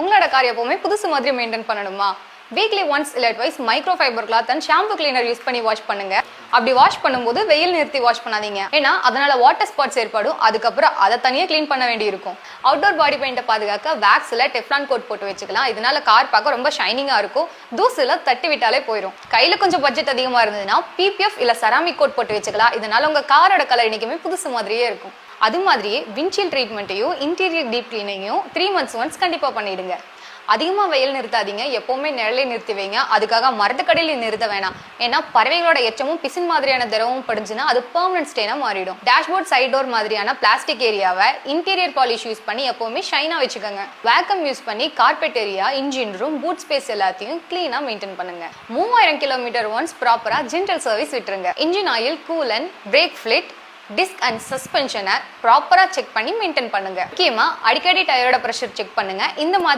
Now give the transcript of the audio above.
உங்களோட கார் எப்பவுமே புதுசு மாதிரி மெயின்டைன் பண்ணணுமா? வீக்லி ஒன்ஸ் இல்லை twice microfibre cloth and shampoo cleaner use பண்ணி வாஷ் பண்ணுங்க. அப்படி வாஷ் பண்ணும்போது வெயில் நிறுத்தி வாஷ் பண்ணாதீங்க. ஏன்னா அதனால வாட்டர் ஸ்பாட்ஸ் ஏற்படும். அதுக்கப்புறம் அதை தனியாக க்ளீன் பண்ண வேண்டியிருக்கும். அவுட்டோர் பாடி பெயிண்ட்டை பாதுகாக்க வேக்ஸில் டெஃப்லான் கோட் போட்டு வச்சுக்கலாம். இதனால கார் பார்க்க ரொம்ப ஷைனிங்காக இருக்கும். தூசில் தட்டி விட்டாலே போயிடும் கையில் கொஞ்சம் பட்ஜெட் அதிகமாக இருந்ததுன்னா பிபிஎஃப் இல்லை செராமிக் கோட் போட்டு வச்சுக்கலாம். இதனால உங்கள் காரோட கலர் இன்னைக்குமே புதுசு மாதிரியே இருக்கும். அது மாதிரியே விண்ட்ஷீல் ட்ரீட்மெண்ட்டையும் இன்டீரியர் டீப் கிளீனிங்கையும் த்ரீ மந்த்ஸ் ஒன்ஸ் கண்டிப்பாக பண்ணிடுங்க. அதிகமாக வெயில் நிறுத்தாதீங்க. எப்போவுமே நிழலை நிறுத்தி வைங்க. அதுக்காக மரத்துக்கடையில் நிறுத்த வேணாம். ஏன்னா பறவைகளோட எச்சமும் பிசின் மாதிரியான திரவமும் படிஞ்சுன்னா அது பெர்மனன்ட் ஸ்டேனா மாறிடும். டேஷ்போர்ட் சைட் டோர் மாதிரியான பிளாஸ்டிக் ஏரியாவை இன்டீரியர் பாலிஷ் யூஸ் பண்ணி எப்போவுமே ஷைனா வச்சுக்கோங்க. வேக்கம் யூஸ் பண்ணி carpet area engine room boot space எல்லாத்தையும் க்ளீனாக மெயின்டைன் பண்ணுங்க. மூவாயிரம் கிலோமீட்டர் ஒன்ஸ் ப்ராப்பராக ஜென்டல் சர்வீஸ் விட்டுருங்க. Engine oil coolant brake fluid disc and சஸ்பென்ஷனை ப்ராப்பராக செக் பண்ணி மெயின்டைன் பண்ணுங்க. முக்கியமாக அடிக்கடி டயரோட ப்ரெஷர் செக் பண்ணுங்க. இந்த மாதிரி